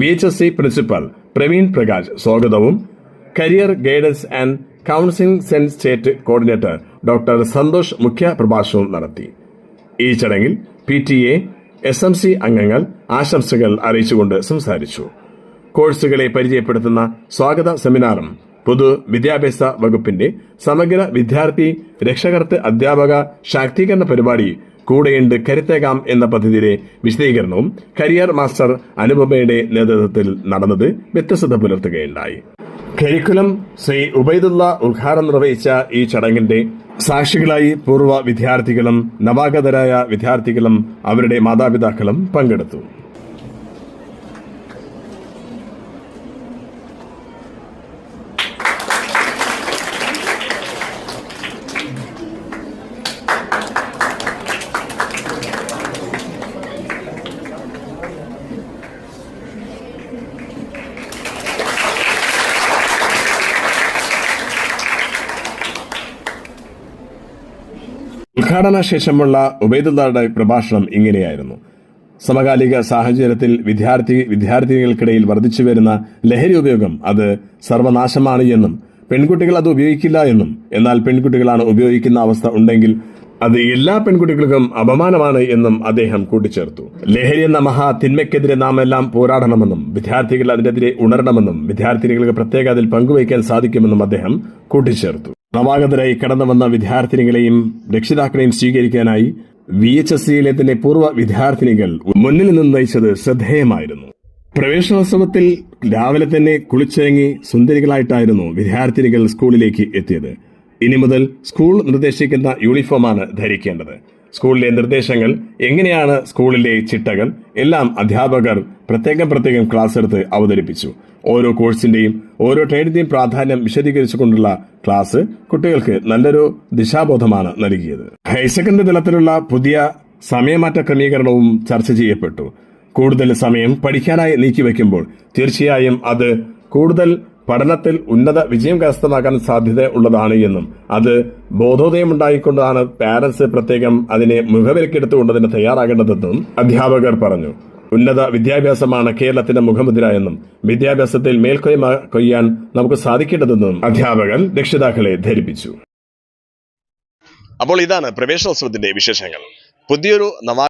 V H S C principal Praveen Prakash സ്വാഗതവും. Career guidance and counselling സെൻസ് state coordinator doctor Santhosh മുഖ്യ പ്രഭാഷണവും നടത്തി. ഈ ചടങ്ങിൽ P T A S M C അംഗങ്ങൾ ആശംസകൾ അറിയിച്ചുകൊണ്ട് സംസാരിച്ചു. കോഴ്സുകളെ പരിചയപ്പെടുത്തുന്ന സ്വാഗത സെമിനാറും പൊതു വിദ്യാഭ്യാസ വകുപ്പിന്റെ സമഗ്ര വിദ്യാർത്ഥി രക്ഷകർത്ത് അധ്യാപക ശാക്തീകരണ പരിപാടി കൂടെയുണ്ട് കരുത്തേകാം എന്ന പദ്ധതിയിലെ വിശദീകരണവും കരിയർ മാസ്റ്റർ അനുപമയുടെ നേതൃത്വത്തിൽ നടന്നത് വ്യത്യസ്തത പുലർത്തുകയുണ്ടായി. കരിക്കുലം ശ്രീ ഉബൈദുള്ള ഉദ്ഘാടനം നിർവഹിച്ച ഈ ചടങ്ങിന്റെ സാക്ഷികളായി പൂർവ വിദ്യാർത്ഥികളും നവാഗതരായ വിദ്യാർത്ഥികളും അവരുടെ മാതാപിതാക്കളും പങ്കെടുത്തു. ഉദ്ഘാടന ശേഷമുള്ള ഉബൈദുള്ളയുടെ പ്രഭാഷണം ഇങ്ങനെയായിരുന്നു. സമകാലിക സാഹചര്യത്തിൽ വിദ്യാർത്ഥി വിദ്യാർത്ഥിനികൾക്കിടയിൽ വർദ്ധിച്ചു വരുന്ന ലഹരി ഉപയോഗം അത് സർവനാശമാണ് എന്നും പെൺകുട്ടികൾ അത് ഉപയോഗിക്കില്ല എന്നും എന്നാൽ പെൺകുട്ടികളാണ് ഉപയോഗിക്കുന്ന അവസ്ഥ ഉണ്ടെങ്കിൽ അത് എല്ലാ പെൺകുട്ടികൾക്കും അപമാനമാണ് എന്നും അദ്ദേഹം കൂട്ടിച്ചേർത്തു. ലഹരി എന്ന മഹാ തിന്മയ്ക്കെതിരെ നാം എല്ലാം പോരാടണമെന്നും വിദ്യാർത്ഥികൾ അതിനെതിരെ ഉണരണമെന്നും വിദ്യാർത്ഥിനികൾക്ക് പ്രത്യേക അതിൽ പങ്കുവയ്ക്കാൻ സാധിക്കുമെന്നും അദ്ദേഹം കൂട്ടിച്ചേർത്തു. നവാഗതരായി കടന്നു വന്ന വിദ്യാർത്ഥിനികളെയും രക്ഷിതാക്കളെയും സ്വീകരിക്കാനായി വി എച്ച് എസ് സിയിലെ പൂർവ വിദ്യാർത്ഥിനികൾ മുന്നിൽ നിന്ന് നയിച്ചത് ശ്രദ്ധേയമായിരുന്നു. പ്രവേശനോത്സവത്തിൽ രാവിലെ തന്നെ കുളിച്ചിറങ്ങി സുന്ദരികളായിട്ടായിരുന്നു വിദ്യാർത്ഥിനികൾ സ്കൂളിലേക്ക് എത്തിയത്. ഇനി മുതൽ സ്കൂൾ നിർദ്ദേശിക്കുന്ന യൂണിഫോമാണ് ധരിക്കേണ്ടത്. സ്കൂളിലെ നിർദ്ദേശങ്ങൾ എങ്ങനെയാണ് സ്കൂളിലെ ചിട്ടകൾ എല്ലാം അധ്യാപകർ പ്രത്യേകം പ്രത്യേകം ക്ലാസ് എടുത്ത് അവതരിപ്പിച്ചു. ഓരോ കോഴ്സിന്റെയും ഓരോ ട്രേഡിന്റെയും പ്രാധാന്യം വിശദീകരിച്ചുകൊണ്ടുള്ള ക്ലാസ് കുട്ടികൾക്ക് നല്ലൊരു ദിശാബോധമാണ് നൽകിയത്. ഹയർ സെക്കൻഡറി തലത്തിലുള്ള പുതിയ സമയമാറ്റ ക്രമീകരണവും ചർച്ച ചെയ്യപ്പെട്ടു. കൂടുതൽ സമയം പഠിക്കാനായി നീക്കിവെക്കുമ്പോൾ തീർച്ചയായും അത് കൂടുതൽ പഠനത്തിൽ ഉന്നത വിജയം കരസ്ഥമാക്കാൻ സാധ്യത ഉള്ളതാണ് എന്നും അത് ബോധോദയം ഉണ്ടായിക്കൊണ്ടാണ് പാരന്റ്സ് പ്രത്യേകം അതിനെ മുഖവിലക്കെടുത്തുകൊണ്ട് തന്നെ തയ്യാറാകേണ്ടതെന്നും അധ്യാപകർ പറഞ്ഞു. ഉന്നത വിദ്യാഭ്യാസമാണ് കേരളത്തിന്റെ മുഖമുദ്ര എന്നും വിദ്യാഭ്യാസത്തിൽ മേൽക്കൊയ്മ കൊയ്യാൻ നമുക്ക് സാധിക്കേണ്ടതെന്നും അധ്യാപകൻ രക്ഷിതാക്കളെ ധരിപ്പിച്ചു. അപ്പോൾ ഇതാണ് പ്രവേശനോത്സവത്തിന്റെ വിശേഷങ്ങൾ. പുതിയൊരു നവാ